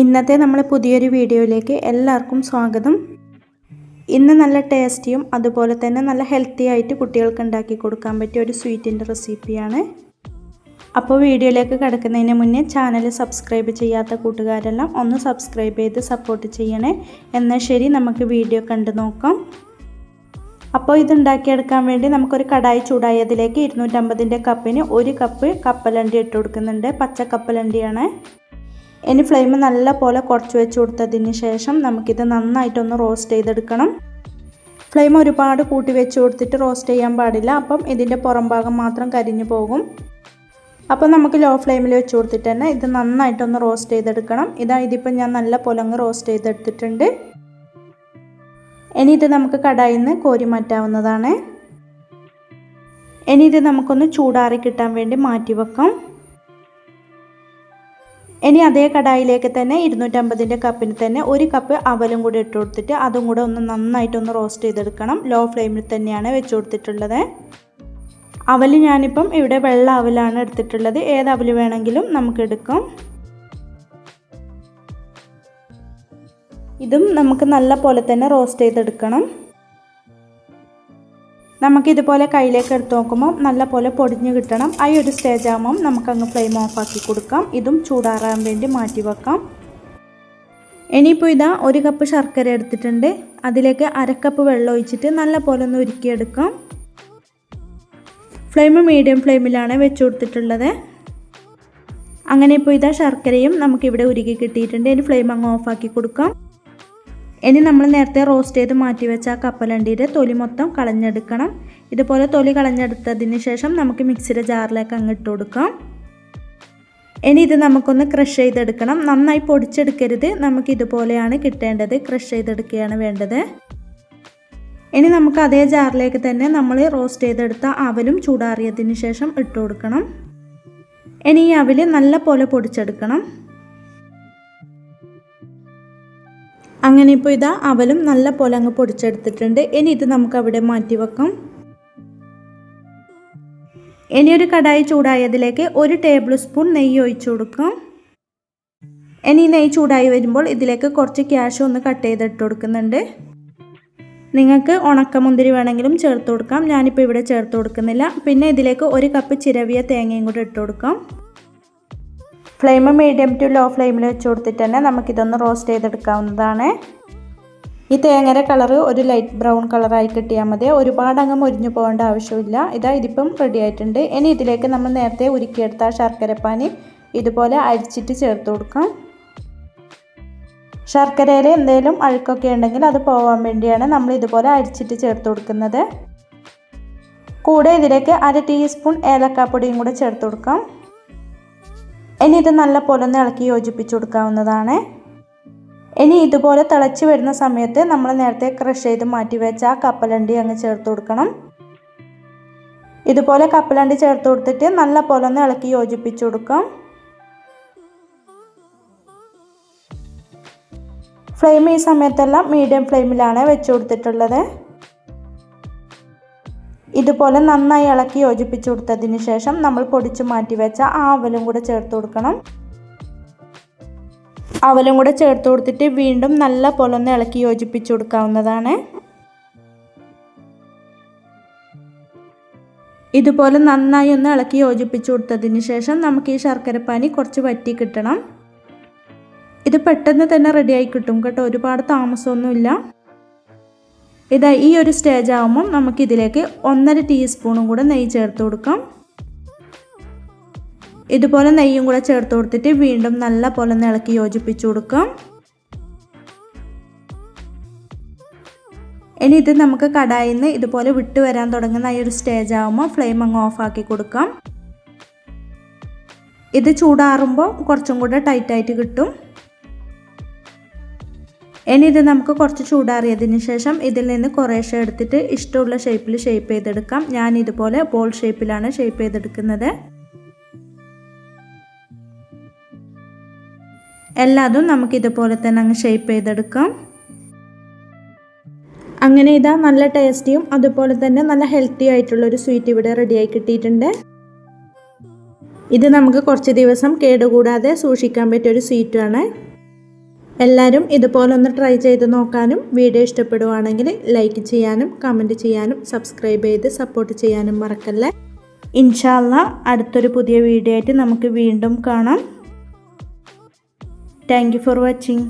ഇന്നത്തെ നമ്മൾ പുതിയൊരു വീഡിയോയിലേക്ക് എല്ലാവർക്കും സ്വാഗതം. ഇന്ന് നല്ല ടേസ്റ്റിയും അതുപോലെ തന്നെ നല്ല ഹെൽത്തി ആയിട്ട് കുട്ടികൾക്ക് ഉണ്ടാക്കി കൊടുക്കാൻ പറ്റിയ ഒരു സ്വീറ്റിന്റെ റെസിപ്പിയാണ്. അപ്പോൾ വീഡിയോയിലേക്ക് കിടക്കുന്നതിന് മുന്നേ ചാനൽ സബ്സ്ക്രൈബ് ചെയ്യാത്ത കൂട്ടുകാരെല്ലാം ഒന്ന് സബ്സ്ക്രൈബ് ചെയ്ത് സപ്പോർട്ട് ചെയ്യണേ. എന്നാൽ ശരി നമുക്ക് വീഡിയോ കണ്ടു നോക്കാം. അപ്പോൾ ഇതുണ്ടാക്കിയെടുക്കാൻ വേണ്ടി നമുക്കൊരു കടായി ചൂടായതിലേക്ക് ഇരുന്നൂറ്റമ്പതിന്റെ കപ്പിന് ഒരു കപ്പ് കപ്പലണ്ടി ഇട്ട് കൊടുക്കുന്നുണ്ട്. പച്ച കപ്പലണ്ടിയാണ് ഇനി ഫ്ലെയിം നല്ല പോലെ കുറച്ച് വെച്ച് കൊടുത്തതിന് ശേഷം നമുക്കിത് നന്നായിട്ടൊന്ന് റോസ്റ്റ് ചെയ്തെടുക്കണം. ഫ്ലെയിം ഒരുപാട് കൂട്ടി വെച്ച് കൊടുത്തിട്ട് റോസ്റ്റ് ചെയ്യാൻ പാടില്ല. അപ്പം ഇതിന്റെ പുറം ഭാഗം മാത്രം കരിഞ്ഞു പോകും. അപ്പോൾ നമുക്ക് ലോ ഫ്ലെയിമിൽ വെച്ച് കൊടുത്തിട്ട് തന്നെ ഇത് നന്നായിട്ടൊന്ന് റോസ്റ്റ് ചെയ്തെടുക്കണം. ഇതാ ഇതിപ്പോൾ ഞാൻ നല്ല പോലെ അങ്ങ് റോസ്റ്റ് ചെയ്തെടുത്തിട്ടുണ്ട്. ഇനി ഇത് നമുക്ക് കടായിൽ നിന്ന് കോരി മാറ്റാവുന്നതാണ്. ഇനി ഇത് നമുക്കൊന്ന് ചൂടാറി കിട്ടാൻ വേണ്ടി മാറ്റി വെക്കാം. ഇനി അതേ കടായിലേക്ക് തന്നെ ഇരുന്നൂറ്റമ്പതിന്റെ കപ്പിന് തന്നെ ഒരു കപ്പ് അവലും കൂടി ഇട്ട് കൊടുത്തിട്ട് അതും കൂടെ ഒന്ന് നന്നായിട്ടൊന്ന് റോസ്റ്റ് ചെയ്തെടുക്കണം. ലോ ഫ്ലെയിമിൽ തന്നെയാണ് വെച്ച് കൊടുത്തിട്ടുള്ളത്. അവൽ ഞാനിപ്പം ഇവിടെ വെള്ള അവലാണ് എടുത്തിട്ടുള്ളത്. ഏത് അവൽ വേണമെങ്കിലും നമുക്ക് എടുക്കാം. ഇതും നമുക്ക് നല്ല പോലെ തന്നെ റോസ്റ്റ് ചെയ്തെടുക്കണം. നമുക്കിതുപോലെ കയ്യിലേക്ക് എടുത്ത് നോക്കുമ്പോൾ നല്ല പോലെ പൊടിഞ്ഞ് കിട്ടണം. ആ ഒരു സ്റ്റേജ് ആകുമ്പം നമുക്കങ്ങ് ഫ്ലെയിം ഓഫാക്കി കൊടുക്കാം. ഇതും ചൂടാറാൻ വേണ്ടി മാറ്റി വെക്കാം. ഇനിയിപ്പോൾ ഇതാ ഒരു കപ്പ് ശർക്കര എടുത്തിട്ടുണ്ട്. അതിലേക്ക് അരക്കപ്പ് വെള്ളം ഒഴിച്ചിട്ട് നല്ല പോലെ ഒന്ന് ഉരുക്കിയെടുക്കാം. ഫ്ലെയിം മീഡിയം ഫ്ലെയിമിലാണ് വെച്ച് കൊടുത്തിട്ടുള്ളത്. അങ്ങനെ ഇപ്പോൾ ഇതാ ശർക്കരയും നമുക്കിവിടെ ഉരുക്കി കിട്ടിയിട്ടുണ്ട്. ഇനി ഫ്ലെയിം അങ്ങ് ഓഫാക്കി കൊടുക്കാം. ഇനി നമ്മൾ നേരത്തെ റോസ്റ്റ് ചെയ്ത് മാറ്റി വെച്ച ആ കപ്പലണ്ടിയുടെ തൊലി മൊത്തം കളഞ്ഞെടുക്കണം. ഇതുപോലെ തൊലി കളഞ്ഞെടുത്തതിന് ശേഷം നമുക്ക് മിക്സിയുടെ ജാറിലേക്ക് അങ്ങ് ഇട്ട് കൊടുക്കാം. ഇനി ഇത് നമുക്കൊന്ന് ക്രഷ് ചെയ്തെടുക്കണം. നന്നായി പൊടിച്ചെടുക്കരുത്. നമുക്ക് ഇതുപോലെയാണ് കിട്ടേണ്ടത്. ക്രഷ് ചെയ്തെടുക്കുകയാണ് വേണ്ടത്. ഇനി നമുക്ക് അതേ ജാറിലേക്ക് തന്നെ നമ്മൾ റോസ്റ്റ് ചെയ്തെടുത്ത അവലും ചൂടാറിയതിന് ശേഷം ഇട്ട് കൊടുക്കണം. ഇനി ഈ അവൽ നല്ല പോലെ പൊടിച്ചെടുക്കണം. അങ്ങനെ ഇപ്പോൾ ഇതാ അവലും നല്ല പോലെ അങ്ങ് പൊടിച്ചെടുത്തിട്ടുണ്ട്. ഇനി ഇത് നമുക്ക് അവിടെ മാറ്റി വെക്കാം ഇനി ഒരു കടായി ചൂടായതിലേക്ക് ഒരു ടേബിൾ സ്പൂൺ നെയ്യ് ഒഴിച്ചു കൊടുക്കാം. ഇനി നെയ്യ് ചൂടായി വരുമ്പോൾ ഇതിലേക്ക് കുറച്ച് ക്യാഷ് ഒന്ന് കട്ട് ചെയ്തിട്ട് കൊടുക്കുന്നുണ്ട്. നിങ്ങൾക്ക് ഉണക്കമുന്തിരി വേണമെങ്കിലും ചേർത്ത് കൊടുക്കാം. ഞാനിപ്പോൾ ഇവിടെ ചേർത്ത് കൊടുക്കുന്നില്ല. പിന്നെ ഇതിലേക്ക് ഒരു കപ്പ് ചിരവിയ തേങ്ങയും കൂടി ഇട്ട് കൊടുക്കാം. ഫ്ലെയിം മീഡിയം ടു ലോ ഫ്ലെയിമിൽ വെച്ച് കൊടുത്തിട്ട് തന്നെ നമുക്കിതൊന്ന് റോസ്റ്റ് ചെയ്തെടുക്കാവുന്നതാണ്. ഈ തേങ്ങയുടെ കളറ് ഒരു ലൈറ്റ് ബ്രൗൺ കളറായി കിട്ടിയാൽ മതി. ഒരുപാട് അങ്ങ് മുരിഞ്ഞു പോകേണ്ട ആവശ്യമില്ല. ഇതാ ഇതിപ്പം റെഡി ആയിട്ടുണ്ട്. ഇനി ഇതിലേക്ക് നമ്മൾ നേരത്തെ ഉരുക്കിയെടുത്ത ശർക്കരപ്പാനി ഇതുപോലെ അരിച്ചിട്ട് ചേർത്ത് കൊടുക്കാം. ശർക്കരയിൽ എന്തെങ്കിലും അഴുക്കൊക്കെ ഉണ്ടെങ്കിൽ അത് പോകാൻ വേണ്ടിയാണ് നമ്മൾ ഇതുപോലെ അരിച്ചിട്ട് ചേർത്ത് കൊടുക്കുന്നത്. കൂടെ ഇതിലേക്ക് അര ടീസ്പൂൺ ഏലക്കാപ്പൊടിയും കൂടെ ചേർത്ത് കൊടുക്കാം. ഇനി ഇത് നല്ല പോലെ ഒന്ന് ഇളക്കി യോജിപ്പിച്ച് കൊടുക്കാവുന്നതാണ്. ഇനി ഇതുപോലെ തിളച്ച് വരുന്ന സമയത്ത് നമ്മൾ നേരത്തെ ക്രഷ് ചെയ്ത് മാറ്റി വെച്ച ആ കപ്പലണ്ടി അങ്ങ് ചേർത്ത് കൊടുക്കണം. ഇതുപോലെ കപ്പലണ്ടി ചേർത്ത് കൊടുത്തിട്ട് നല്ല പോലെ ഒന്ന് ഇളക്കി യോജിപ്പിച്ച് കൊടുക്കാം. ഫ്ലെയിം ഈ സമയത്തെല്ലാം മീഡിയം ഫ്ലെയിമിലാണ് വെച്ച് കൊടുത്തിട്ടുള്ളത്. ഇതുപോലെ നന്നായി ഇളക്കി യോജിപ്പിച്ച് കൊടുത്തതിന് ശേഷം നമ്മൾ പൊടിച്ച് മാറ്റി വെച്ച ആവലും കൂടെ ചേർത്ത് കൊടുക്കണം. അവലും കൂടെ ചേർത്ത് കൊടുത്തിട്ട് വീണ്ടും നല്ല പോലെ ഒന്ന് ഇളക്കി യോജിപ്പിച്ച് കൊടുക്കാവുന്നതാണ്. ഇതുപോലെ നന്നായി ഒന്ന് ഇളക്കി യോജിപ്പിച്ച് കൊടുത്തതിന് ശേഷം നമുക്ക് ഈ ശർക്കരപ്പാനി കുറച്ച് വറ്റി കിട്ടണം. ഇത് പെട്ടെന്ന് തന്നെ റെഡിയായി കിട്ടും കേട്ടോ. ഒരുപാട് താമസമൊന്നുമില്ല. ഇതാ ഈ ഒരു സ്റ്റേജ് ആകുമ്പം നമുക്കിതിലേക്ക് ഒന്നര ടീസ്പൂണും കൂടെ നെയ്യ് ചേർത്ത് കൊടുക്കാം. ഇതുപോലെ നെയ്യും കൂടെ ചേർത്ത് കൊടുത്തിട്ട് വീണ്ടും നല്ല പോലെ ഇളക്കി യോജിപ്പിച്ചു കൊടുക്കാം. ഇനി ഇത് നമുക്ക് കടായിൽ നിന്ന് ഇതുപോലെ വിട്ട് വരാൻ തുടങ്ങുന്ന ഈ ഒരു സ്റ്റേജ് ആകുമ്പോൾ ഫ്ലെയിം അങ്ങ് ഓഫാക്കി കൊടുക്കാം. ഇത് ചൂടാറുമ്പോൾ കുറച്ചും കൂടെ ടൈറ്റായിട്ട് കിട്ടും. ഇനി ഇത് നമുക്ക് കുറച്ച് ചൂടാറിയതിന് ശേഷം ഇതിൽ നിന്ന് കുറേശ്ശെ എടുത്തിട്ട് ഇഷ്ടമുള്ള ഷേപ്പിൽ ഷേപ്പ് ചെയ്തെടുക്കാം. ഞാൻ ഇതുപോലെ ബോൾ ഷേപ്പിലാണ് ഷേപ്പ് ചെയ്തെടുക്കുന്നത്. എല്ലാതും നമുക്ക് ഇതുപോലെ തന്നെ അങ്ങ് ഷേപ്പ് ചെയ്തെടുക്കാം. അങ്ങനെ ഇതാ നല്ല ടേസ്റ്റിയും അതുപോലെ തന്നെ നല്ല ഹെൽത്തി ആയിട്ടുള്ള ഒരു സ്വീറ്റ് ഇവിടെ റെഡിയായി കിട്ടിയിട്ടുണ്ട്. ഇത് നമുക്ക് കുറച്ച് ദിവസം കേടുകൂടാതെ സൂക്ഷിക്കാൻ പറ്റിയ ഒരു സ്വീറ്റാണ് എല്ലാവരും ഇതുപോലെ ഒന്ന് ട്രൈ ചെയ്ത് നോക്കാനും വീഡിയോ ഇഷ്ടപ്പെടുവാണെങ്കിൽ ലൈക്ക് ചെയ്യാനും കമന്റ് ചെയ്യാനും സബ്സ്ക്രൈബ് ചെയ്ത് സപ്പോർട്ട് ചെയ്യാനും മറക്കല്ലേ? ഇൻഷാല്ല അടുത്തൊരു പുതിയ വീഡിയോ ആയിട്ട് നമുക്ക് വീണ്ടും കാണാം. Thank for watching